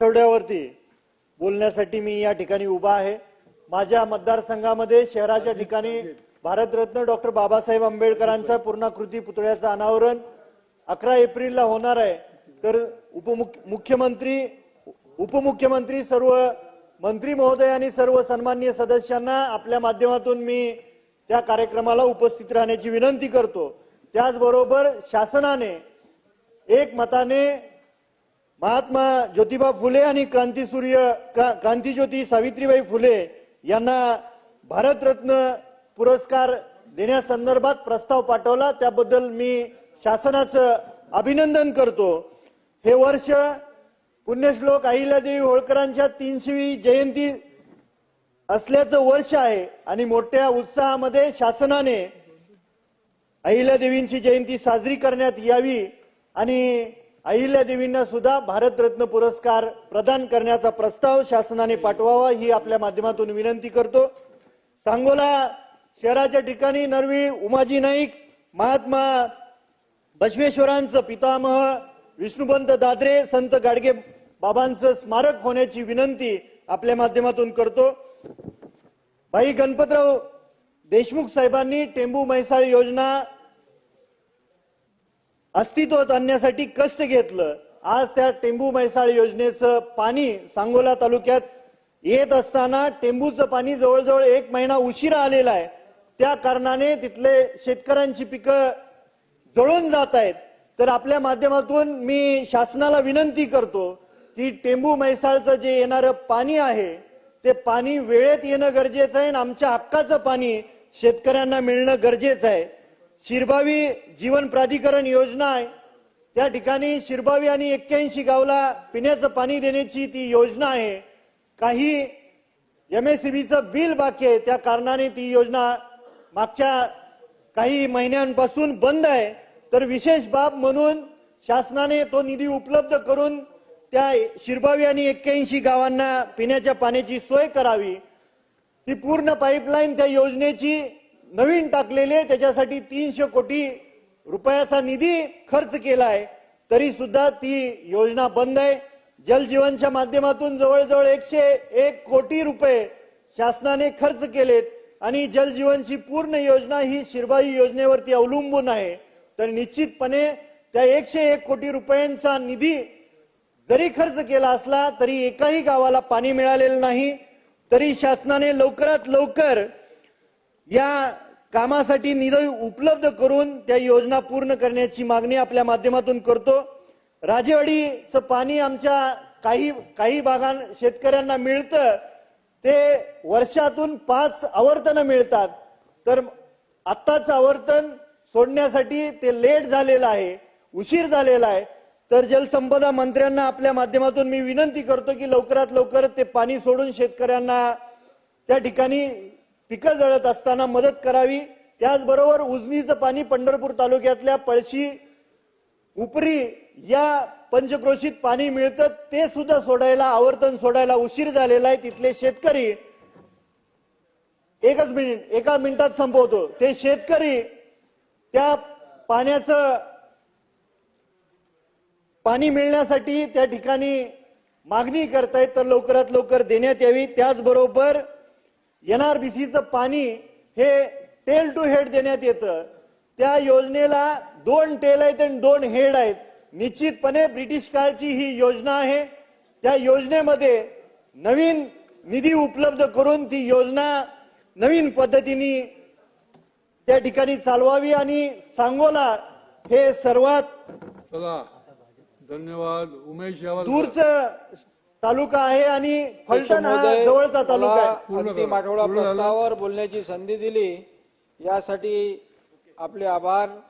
आठवड्यावरती बोलण्यासाठी मी या ठिकाणी उभा आहे. माझ्या मतदारसंघामध्ये शहराच्या ठिकाणी भारतरत्न डॉक्टर बाबासाहेब आंबेडकरांचा पूर्णाकृती पुतळ्याचं अनावरण अकरा एप्रिलला होणार आहे. तर उपमुख्य मुख्यमंत्री उपमुख्यमंत्री सर्व मंत्री महोदय आणि सर्व सन्माननीय सदस्यांना आपल्या माध्यमातून मी त्या कार्यक्रमाला उपस्थित राहण्याची विनंती करतो. त्याचबरोबर शासनाने एक मताने महात्मा ज्योतिबा फुले आणि क्रांतीसूर्य क्रा- क्रांतीज्योती सावित्रीबाई फुले यांना भारतरत्न पुरस्कार देण्यासंदर्भात प्रस्ताव पाठवला. त्याबद्दल मी शासनाचं अभिनंदन करतो. हे वर्ष पुण्यश्लोक अहिल्यादेवी होळकरांच्या तीनशेवी जयंती असल्याचं वर्ष आहे आणि मोठ्या उत्साहामध्ये शासनाने अहिल्यादेवींची जयंती साजरी करण्यात यावी आणि अहिल्यादेवींना सुद्धा भारतरत्न पुरस्कार प्रदान करण्याचा प्रस्ताव शासनाने पाठवावा ही आपल्या माध्यमातून विनंती करतो. सांगोला शहराच्या ठिकाणी नरवी उमाजी नाईक महात्मा बसवेश्वरांचं पितामह विष्णुपंत दादरे संत गाडगे बाबांचं स्मारक होण्याची विनंती आपल्या माध्यमातून करतो. भाई गणपतराव देशमुख साहेबांनी टेंबू म्हैसाळ योजना अस्तित्वात आणण्यासाठी कष्ट घेतलं. आज त्या टेंबू म्हैसाळ योजनेचं पाणी सांगोला तालुक्यात येत असताना टेंबूचं पाणी जवळजवळ एक महिना उशिरा आलेला आहे. त्या कारणाने तिथले शेतकऱ्यांची पिकं जळून जात आहेत. तर आपल्या माध्यमातून मी शासनाला विनंती करतो की टेंबू म्हैसाळचं जे येणारं पाणी आहे ते पाणी वेळेत येणं गरजेचं आहे आणि आमच्या हक्काचं पाणी शेतकऱ्यांना मिळणं गरजेचं आहे. शिरभावी जीवन प्राधिकरण योजना आहे. त्या ठिकाणी शिरभावी आणि एक्क्याऐंशी गावला पिण्याचं पाणी देण्याची ती योजना आहे. काही एम एस सी बीचं बिल बाकी आहे. त्या कारणाने ती योजना मागच्या काही महिन्यांपासून बंद आहे. तर विशेष बाब म्हणून शासनाने तो निधी उपलब्ध करून त्या शिरभावी आणि एक्क्याऐंशी गावांना पिण्याच्या पाण्याची सोय करावी. ती पूर्ण पाईपलाईन त्या योजनेची नवीन टाकलेले त्याच्यासाठी तीनशे कोटी रुपयाचा निधी खर्च केला आहे तरी सुद्धा ती योजना बंद आहे. जलजीवनच्या माध्यमातून जवळजवळ एकशे एक कोटी रुपये शासनाने खर्च केलेत आणि जलजीवनची पूर्ण योजना ही शिरबाई योजनेवरती अवलंबून आहे. तर निश्चितपणे त्या एकशे एक कोटी रुपयांचा निधी जरी खर्च केला असला तरी एकाही गावाला पाणी मिळालेलं नाही. तरी शासनाने लवकरात लवकर या कामासाठी निधी उपलब्ध करून त्या योजना पूर्ण करण्याची मागणी आपल्या माध्यमातून करतो. राजेवाडीचं पाणी आमच्या काही काही भागां शेतकऱ्यांना मिळतं. ते वर्षातून पाच आवर्तनं मिळतात. तर आत्ताच आवर्तन सोडण्यासाठी ते लेट झालेलं आहे उशीर झालेला आहे. तर जलसंपदा मंत्र्यांना आपल्या माध्यमातून मी विनंती करतो की लवकरात लवकर ते पाणी सोडून शेतकऱ्यांना त्या ठिकाणी पिकं जळत असताना मदत करावी. त्याचबरोबर उजनीचं पाणी पंढरपूर तालुक्यातल्या पळशी उपरी या पंचक्रोशीत पाणी मिळतं. ते सुद्धा सोडायला आवर्तन सोडायला उशीर झालेला आहे. तिथले शेतकरी एकच मिनिट एका मिनिटात संपवतो. ते शेतकरी त्या पाण्याचं पाणी मिळण्यासाठी त्या ठिकाणी मागणी करतायत. तर लवकरात लवकर देण्यात यावी. त्याचबरोबर एनआरबीसीचं पाणी हे टेल टू हेड देण्यात येतं. त्या योजनेला दोन टेल आहेत आणि दोन हेड आहेत. निश्चितपणे ब्रिटिश काळची ही योजना आहे. त्या योजनेमध्ये नवीन निधी उपलब्ध करून ती योजना नवीन पद्धतीने त्या ठिकाणी चालवावी आणि सांगोला हे सर्वात धन्यवाद. उमेश दूरचं तालुका आहे आणि फलटण हा महोदय, जवळचा तालुका मला आहे अंतिम. आठवडा. प्रस्तावावर बोलण्याची संधी दिली यासाठी आपले आभार